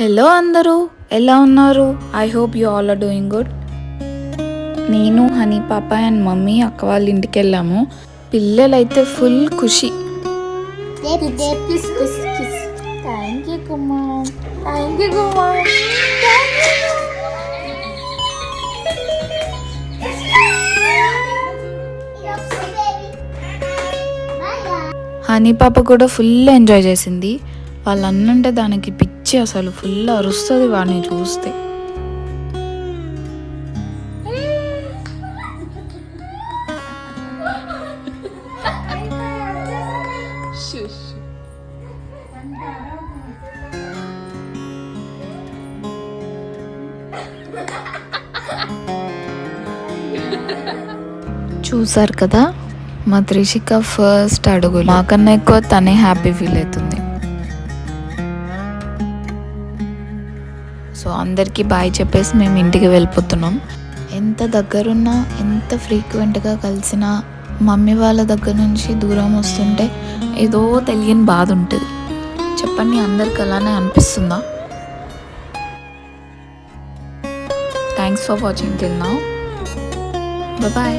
Hello అందరూ ఎలా ఉన్నారు? I hope you all are doing good నేను హనీ పాప అండ్ మమ్మీ అక్క వాళ్ళ ఇంటికి వెళ్ళాము. పిల్లలైతే ఫుల్ ఖుషి. హనీ పాప కూడా ఫుల్ ఎంజాయ్ చేసింది. వాళ్ళ అన్నంటే దానికి పిచ్చి అసలు ఫుల్ అరుస్తుంది వాడిని చూస్తే. చూసారు కదా? మా త్రిషిక ఫస్ట్ అడుగులు. మాకన్నా ఎక్కువ తనే హ్యాపీ ఫీల్ అవుతుంది. సో అందరికీ బాయ్ చెప్పేసి మేము ఇంటికి వెళ్ళిపోతున్నాం. ఎంత దగ్గరున్నా ఎంత ఫ్రీక్వెంట్గా కలిసినా మమ్మీ వాళ్ళ దగ్గర నుంచి దూరం వస్తుంటే ఏదో తెలియని బాధ ఉంటుంది. చెప్పండి అందరికి అలానే అనిపిస్తుందా? థ్యాంక్స్ ఫర్ వాచింగ్ తిన్నాం నౌ బాయ్